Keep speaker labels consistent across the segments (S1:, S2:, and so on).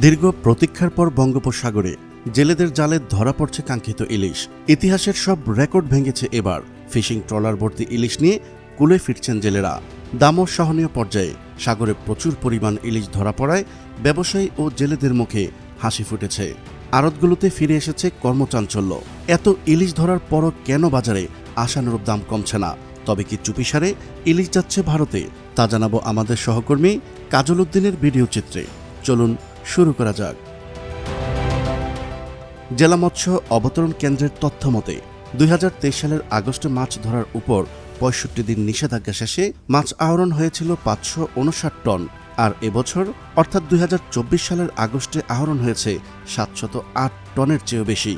S1: দীর্ঘ প্রতীক্ষার পর বঙ্গোপসাগরে জেলেদের জালে ধরা পড়ছে কাঙ্ক্ষিত ইলিশ। ইতিহাসের সব রেকর্ড ভেঙেছে এবার। ফিশিং ট্রলার ভর্তি ইলিশ নিয়ে কুলে ফিরছেন জেলেরা। দামও সহনীয় পর্যায়ে। সাগরে প্রচুর পরিমাণ ইলিশ ধরা পড়ায় ব্যবসায়ী ও জেলেদের মুখে হাসি ফুটেছে। আড়তগুলোতে ফিরে এসেছে কর্মচাঞ্চল্য। এত ইলিশ ধরার পরও কেন বাজারে আশানুরূপ দাম কমছে না? তবে কি চুপিসারে ইলিশ যাচ্ছে ভারতে? তা জানাব আমাদের সহকর্মী কাজল উদ্দিনের ভিডিও চিত্রে। চলুন শুরু করা যাক। জেলা মৎস্য অবতরণ কেন্দ্রের তথ্য মতে, দুই হাজার তেইশ সালের আগস্টে মাছ ধরার উপর পঁয়ষট্টি দিন নিষেধাজ্ঞা শেষে মাছ আহরণ হয়েছিল পাঁচশো উনষাট টন আর এবছর, অর্থাৎ দুই হাজার চব্বিশ সালের আগস্টে আহরণ হয়েছে সাতশত আট টনের চেয়েও বেশি।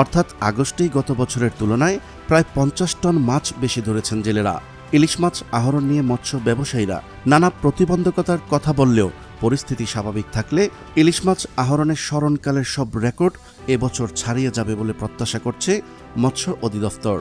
S1: অর্থাৎ আগস্টেই গত বছরের তুলনায় প্রায় পঞ্চাশ টন মাছ বেশি ধরেছেন জেলেরা। ইলিশ মাছ আহরণ নিয়ে মৎস্য ব্যবসায়ীরা নানা প্রতিবন্ধকতার কথা বললেও পরিস্থিতি স্বাভাবিক থাকলে ইলিশ মাছ আহরণের স্মরণকালের সব রেকর্ড এবছর ছাড়িয়ে যাবে বলে প্রত্যাশা করছে মৎস্য অধিদপ্তর।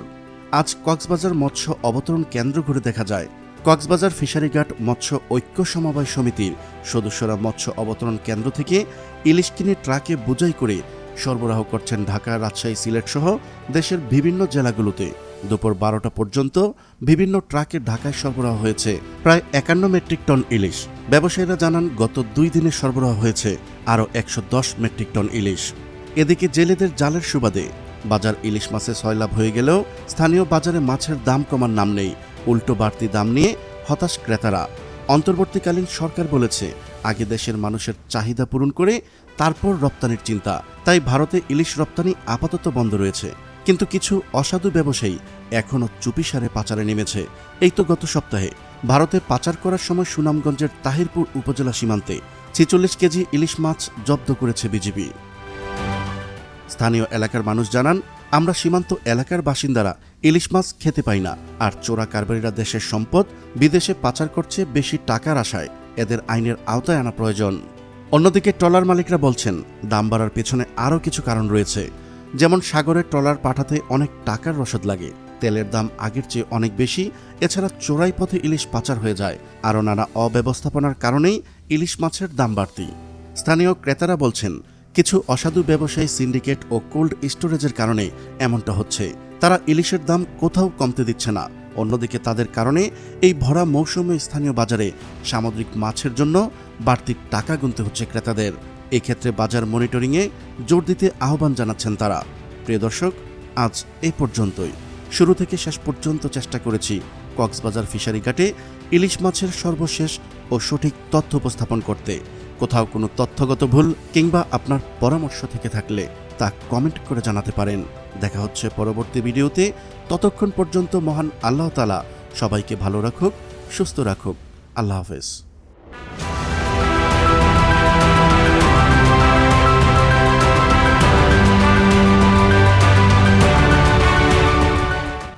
S1: আজ কক্সবাজার মৎস্য অবতরণ কেন্দ্র ঘুরে দেখা যায়। কক্সবাজার ফিশারিঘাট মৎস্য ঐক্য সমবায় সমিতির সদস্যরা মৎস্য অবতরণ কেন্দ্র থেকে ইলিশ কিনে ট্রাকে বোঝাই করে সরবরাহ করছেন ঢাকা রাজশাহী সিলেট সহ দেশের বিভিন্ন জেলাগুলোতে। দুপুর বারোটা পর্যন্ত বিভিন্ন ট্রাকে ঢাকায় সরবরাহ হয়েছে প্রায় একান্ন মেট্রিক টন ইলিশ। ব্যবসায়ীরা জানান, গত দুই দিনে সরবরাহ হয়েছে আরও একশো দশ মেট্রিক টন ইলিশ। এদিকে জেলেদের জালের সুবাদে বাজার ইলিশ মাছে সয়লাভ হয়ে গেলেও স্থানীয় বাজারে মাছের দাম কমার নাম নেই। উল্টো বাড়তি দাম নিয়ে হতাশ ক্রেতারা। অন্তর্বর্তীকালীন সরকার বলেছে, আগে দেশের মানুষের চাহিদা পূরণ করে তারপর রপ্তানির চিন্তা। তাই ভারতে ইলিশ রপ্তানি আপাতত বন্ধ রয়েছে। কিন্তু কিছু অসাধু ব্যবসায়ী এখনও চুপিসারে পাচারে নেমেছে। এই তো গত সপ্তাহে ভারতে পাচার করার সময় সুনামগঞ্জের তাহিরপুর উপজেলা সীমান্তে ছেচল্লিশ কেজি ইলিশ মাছ জব্দ করেছে বিজিবি স্থানীয় এলাকার মানুষ জানান, আমরা সীমান্ত এলাকার বাসিন্দারা ইলিশ মাছ খেতে পাই না আর চোরা কারবারিরা দেশের সম্পদ বিদেশে পাচার করছে বেশি টাকার আশায়। এদের আইনের আওতায় আনা প্রয়োজন। অন্যদিকে ট্রলার মালিকরা বলছেন, দাম বাড়ার পেছনে আরও কিছু কারণ রয়েছে। যেমন সাগরে ট্রলার পাঠাতে অনেক টাকার রসদ লাগে, তেলের দাম আগের চেয়ে অনেক বেশি, এছাড়া চোরাই পথে ইলিশ পাচার হয়ে যায়, আরও নানা অব্যবস্থাপনার কারণেই ইলিশ মাছের দাম বাড়তি। স্থানীয় ক্রেতারা বলছেন, কিছু অসাধু ব্যবসায়ী সিন্ডিকেট ও কোল্ড স্টোরেজের কারণে এমনটা হচ্ছে। তারা ইলিশের দাম কোথাও কমতে দিচ্ছে না। অন্যদিকে তাদের কারণে এই ভরা মৌসুমে স্থানীয় বাজারে সামুদ্রিক মাছের জন্য বাড়তি টাকা গুনতে হচ্ছে ক্রেতাদের। এক্ষেত্রে বাজার মনিটরিংয়ে জোর দিতে আহ্বান জানাচ্ছেন তারা। প্রিয় দর্শক, আজ এই পর্যন্তই। শুরু থেকে শেষ পর্যন্ত চেষ্টা করেছি কক্সবাজার ফিশারি ঘাটে ইলিশ মাছের সর্বশেষ ও সঠিক তথ্য উপস্থাপন করতে। কোথাও কোনো তথ্যগত ভুল কিংবা আপনার পরামর্শ থেকে থাকলে তা কমেন্ট করে জানাতে পারেন। দেখা হচ্ছে পরবর্তী ভিডিওতে। ততক্ষণ পর্যন্ত মহান আল্লাহ তালা সবাইকে ভালো রাখুক, সুস্থ রাখুক। আল্লাহ হাফেজ।